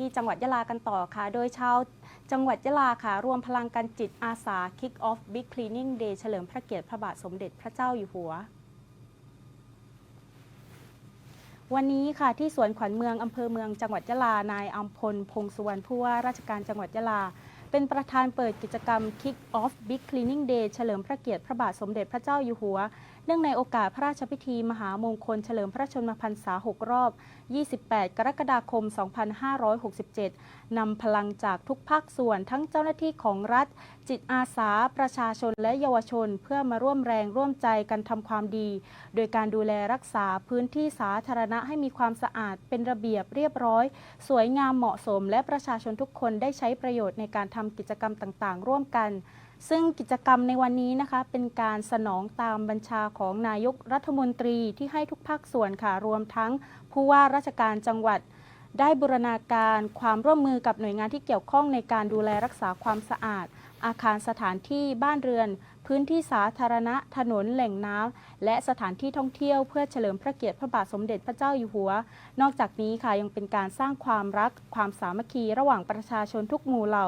ที่จังหวัดยะลากันต่อค่ะ โดยชาวจังหวัดยะลาค่ะ รวมพลังกันจิตอาสา Kick Off Big Cleaning Day เฉลิมพระเกียรติพระบาทสมเด็จพระเจ้าอยู่หัว วันนี้ค่ะที่สวนขวัญเมืองอำเภอเมืองจังหวัดยะลานายอัมพล พงสุวรรณผู้ว่าราชการจังหวัดยะลา เป็นประธานเปิดกิจกรรม Kick Off Big Cleaning Day เฉลิมพระเกียรติพระบาทสมเด็จพระเจ้าอยู่หัว เนื่องในโอกาสพระราชพิธีมหามงคลเฉลิมพระชนมพรรษา 6 รอบ 28 กรกฎาคม 2567 นำพลังจากทุกภาคส่วนทั้งเจ้าหน้าที่ของรัฐ จิตอาสา ประชาชนและเยาวชน เพื่อมาร่วมแรงร่วมใจกันทำความดี โดยการดูแลรักษาพื้นที่สาธารณะให้มีความสะอาดเป็นระเบียบเรียบร้อย สวยงามเหมาะสม และประชาชนทุกคนได้ใช้ประโยชน์ในการทำกิจกรรมต่างๆ ร่วมกัน ซึ่งกิจกรรมในวันนี้นะคะเป็นการสนองตามบัญชาของนายกรัฐมนตรีที่ให้ทุกภาคส่วนค่ะรวมทั้งผู้ว่าราชการจังหวัดได้บูรณาการความร่วมมือกับหน่วยงานที่เกี่ยวข้องในการดูแลรักษาความสะอาด อาคารสถานที่บ้านเรือน พื้นที่สาธารณะ ถนนแหล่งน้ำและสถานที่ท่องเที่ยวเพื่อเฉลิมพระเกียรติพระบาทสมเด็จพระเจ้าอยู่หัว นอกจากนี้ค่ะยังเป็นการสร้างความรัก ความสามัคคีระหว่างประชาชนทุกหมู่เหล่า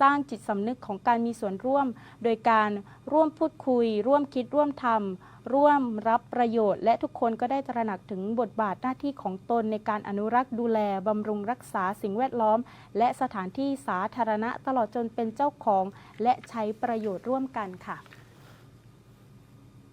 สร้างจิตสำนึกของการมีส่วนร่วม โดยการร่วมพูดคุย ร่วมคิดร่วมทำร่วมรับประโยชน์และทุกคนก็ได้ตระหนักถึงบทบาทหน้าที่ของตนในการอนุรักษ์ดูแล บำรุงรักษาสิ่งแวดล้อม และสถานที่สาธารณะตลอดจนเป็นเจ้าของและใช้ประโยชน์ร่วมกันค่ะ